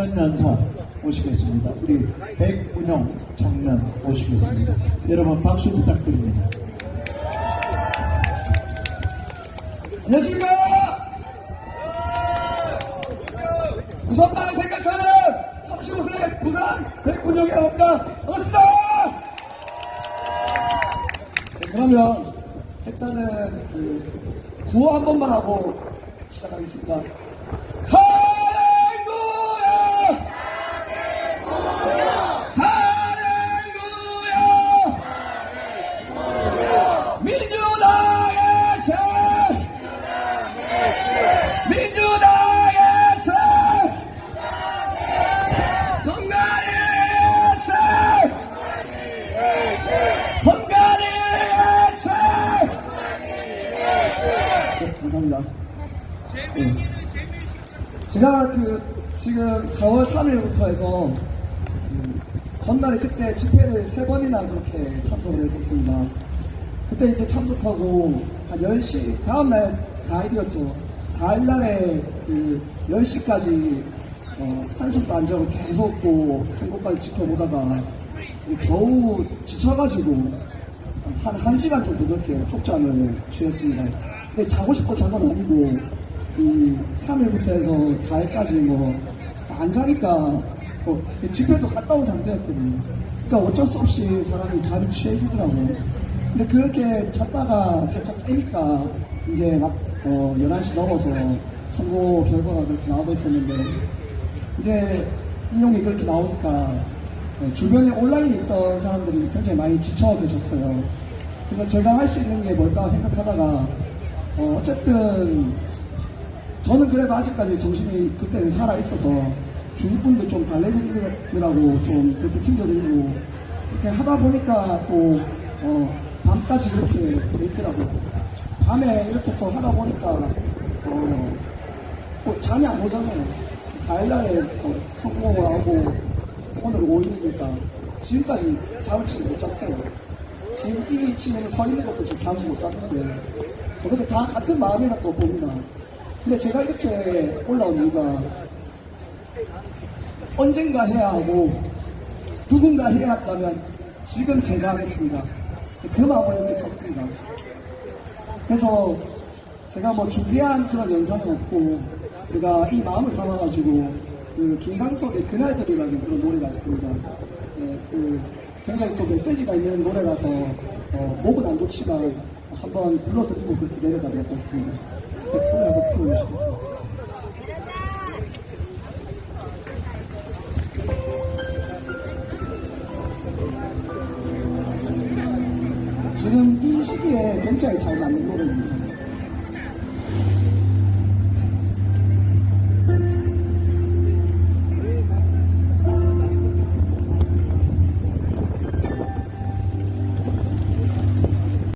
청년 연사 모시겠습니다. 우리 백운영 청년 모시겠습니다. 여러분 박수 부탁드립니다. 안녕하십니까 부산만 생각하는 35세 부산 백군용의 아홉다 반갑습니다 네, 그러면 일단은 그 구호 한 번만 하고 시작하겠습니다 감사합니다 네. 제가 그 지금 4월 3일부터 해서 그 전날에 그때 집회를 세 번이나 그렇게 참석을 했었습니다. 그때 이제 참석하고 한 10시 다음날 4일이었죠. 4일날에 그 10시까지 어, 한숨도 안 자고 계속 또 선거까지 지켜보다가 겨우 지쳐가지고 한 1시간 정도 그렇게 쪽잠을 취했습니다. 자고 싶어 잔 건 아니고 이 3일부터 해서 4일까지 뭐 안 자니까 뭐 집회도 갔다 온 상태였거든요. 그러니까 어쩔 수 없이 사람이 잠이 취해지더라고요. 근데 그렇게 잤다가 살짝 깨니까 이제 막 어, 11시 넘어서 선거 결과가 그렇게 나오고 있었는데 이제 인용이 그렇게 나오니까 어, 주변에 온라인에 있던 사람들이 굉장히 많이 지쳐 계셨어요. 그래서 제가 할 수 있는 게 뭘까 생각하다가 어, 어쨌든 저는 그래도 아직까지 정신이 그때는 살아 있어서 주위 분들 좀 달래드리라고 좀 그렇게 챙겨드리고 이렇게 하다 보니까 또 어, 밤까지 그렇게 돼 있더라고요. 밤에 이렇게 또 하다 보니까 어, 또 잠이 안 오잖아요. 4일날에 성공을 하고 오늘 5일이니까 지금까지 잠을 못 잤어요. 지금 이 친구는 서 있는 것도 지금 잠을 못 잤는데 근데 다 같은 마음이라 또 봅니다. 근데 제가 이렇게 올라온 이유가 언젠가 해야 하고 누군가 해야 한다면 지금 제가 하겠습니다. 그 마음으로 이렇게 섰습니다. 그래서 제가 뭐 준비한 그런 영상은 없고 제가 이 마음을 담아가지고 그 김강석의 그날들이라는 그런 노래가 있습니다. 네, 그 굉장히 또 메시지가 있는 노래라서 어, 목은 안 좋지만 한번 불러드리고 그렇게. 네, 노래 한번 틀어주시겠습니다. 지금 이 시기에 굉장히 잘 맞는 노래입니다.